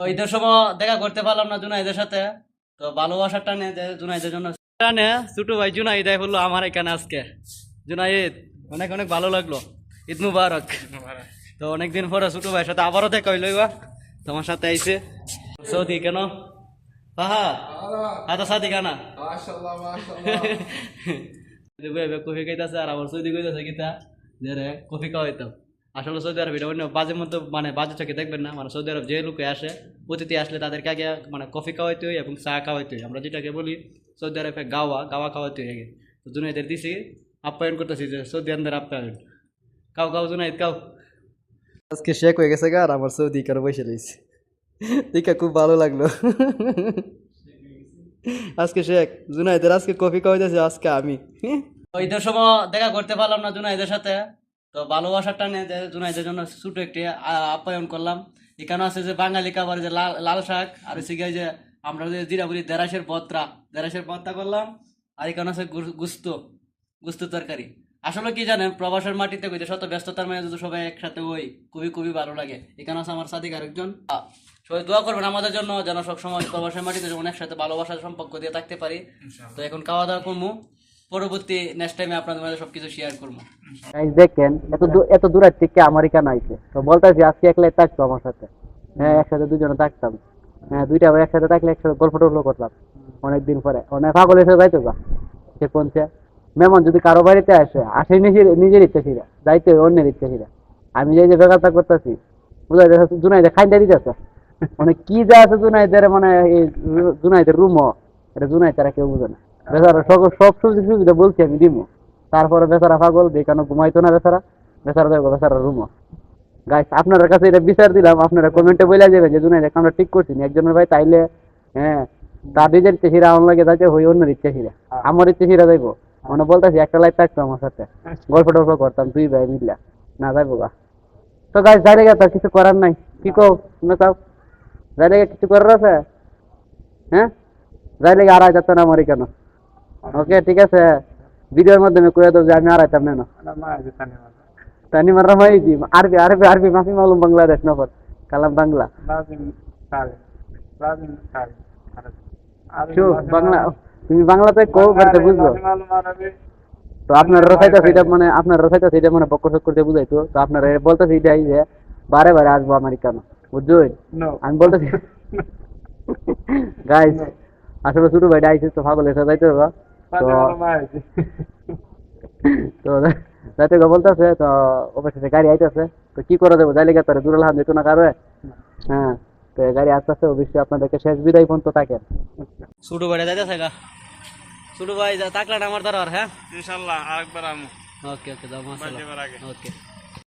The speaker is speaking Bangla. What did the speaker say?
তো ঈদের সময় দেখা করতে পারলাম না জুনাইদের সাথে। তো ভালোবাসার টানে জুনাইদের জন্য টানে ছোট ভাই জুনাইদ বলল আমার এখানে আজকে। জুনাইদ অনেক অনেক ভালো লাগল। ঈদ মুবারক। তো অনেকদিন পরে ছোট ভাইয়ের সাথে আবারও দেখা হইল এবার। তোমার সাথে আইছে। সৌদি কেন? পাহা হাতা সাদি কানা? কফি খাইতেছে আর আবার সৌদি খাইতেছে কিতা? যে রে কফি খাওয়াইতাম। আসলে সৌদি আরব এটা অন্য বাজে মতো মানে বাজে চোখে দেখবেন না। মানে সৌদি আরব যে লোকে আসে অতিথি আসলে তাদেরকে আগে মানে কফি খাওয়াইতে হয় এবং চা খাওয়াইতে হয়। আমরা যেটাকে বলি সৌদি আরবে গাওয়া গাওয়া খাওয়াইতে হয় আগে। তো জুনাইদের দিছি আপ্যায়ন করতেছি যে সৌদি আন্দার আপ্যায়ন। কাউ কাউ জুনাইদ কাউ আজকে শেখ হয়ে গেছে গা আর আমার সৌদি কারও বসে রয়েছে। দেখা খুব ভালো লাগল। আজকে শেখ জুনাইদের আজকে কফি খাওয়াইতেছে আজকে আমি। ঈদের সময় দেখা করতে পারলাম না জুনাইদের সাথে। তো ভালোবাসার টানে জুনাইদের জন্য ছোট একটি আপ্যায়ন করলাম। এখানে আছে যে বাঙালি খাবার যে লাল লাল শাক আর গিয়ে যে আমরা যে জিরা বলি দেড়াশের পত্রা দেড়াশের পত্রা করলাম। আর এখানে আছে গুস্ত গুস্ত তরকারি। আসলে কি জানেন প্রবাসের মাটিতে কইতে শত ব্যস্ততার মধ্যে যদি সবাই একসাথে হই খুবই খুবই ভালো লাগে। এখানে আছে আমার সাদিক আরেকজন। সবাই দোয়া করবেন আমাদের জন্য যেন সবসময় প্রবাসের মাটিতে যেমন একসাথে ভালোবাসার সম্পর্ক দিয়ে থাকতে পারি। তো এখন খাওয়া দাওয়া করব পরবর্তী নেক্সট টাইমে আপনাদের মাঝে সবকিছু শেয়ার করব। দেখেন, এত এত দূরের থেকে আমার এখানে আইছে তো আজকে একলাই থাকতো আমার সাথে। হ্যাঁ একসাথে দুজনে থাকতাম। হ্যাঁ দুইটা একসাথে থাকলে একসাথে গল্প টল্প করতাম অনেকদিন পরে। অনেক পাগল এসে যাইতো গা। সে মেমন, যদি কারও বাড়িতে আসে আসে নিজের নিজের ইচ্ছে ছিল যাইতে অন্যের ইচ্ছে ছিল আমি যে যে বেকারটা করতেছি বুঝাই যাচ্ছে জুনাইদের খাইন্দা দিতেছে। মানে কি যা আছে জুনাইদের মানে এই জুনাইদের রুমও, এটা জুনাই তারা কেউ বুঝে না। বেচারা সব সব সুযোগ সুবিধা বলছি আমি দিমু। তারপরে বেচারা পাগল দেখানো ঘুমাইতো না বেচারা? বেচারা দেখব বেচারা রুমও গাইস আপনার কাছে এটা বিচার দিলাম আপনারা কমেন্টে বলে যাবেন যে জুনাইদ আমরা ঠিক করছি। একজনের ভাই তাইলে হ্যাঁ তার নিজের ইচ্ছে হিরা আমার লাগে যাচ্ছে হই অন্যের ইচ্ছে হিরা। আমার ইচ্ছে হিরা যাইবো। মানে বলতেছি একটা লাইফ থাকতো আমার সাথে। গল্প টল্প করতাম দুই ভাই মিললা। না যাইবো গা। তো গাছ যাই লেগে তো কিছু করার নাই। কি কও শুনে তাও যাই লেগে কিছু করার আছে? হ্যাঁ? যাই লেগে আড়াই যাচ্ছে না আমার কেন ওকে ঠিক আছে। ভিডিওর মাধ্যমে কয়ে দাও যে আমি আড়াইতাম না mai ji arbi arbi arbi mafi malum bangladesh nafar kalam Bangla. তুমি বাংলাতে কও বলতে বুঝছ তো আপনার রসাইটা সেটা মানে আপনার রসাইটা সেটা মানে বক্কর করতে বুঝাইতো। তো আপনার বলতেছি এটাই যে বারে বারে আসব আমেরিকানো। বুঝছ? আমি বলতেছি গাইস আসলে ছোট ভাইটা আইছে তো যাইতে হবে তো তো রাতে গো বলতেছে তো অবশ্যই গাড়ি আইতেছে তো কি করে দেবো? যাইলে গেছে দূরে লাহান যেত না কারও হ্যাঁ তো গাড়ি আসতেছে অবশ্যই আপনাদেরকে শেষ বিদায় পর্যন্ত থাকেন ছোট ভাই যাইতেছে গা। ছোট ভাই যা- আমার দ্বারা হ্যাঁ? ইনশাল্লাহ আরেকবার আমু। ওকে ওকে দাও ওকে।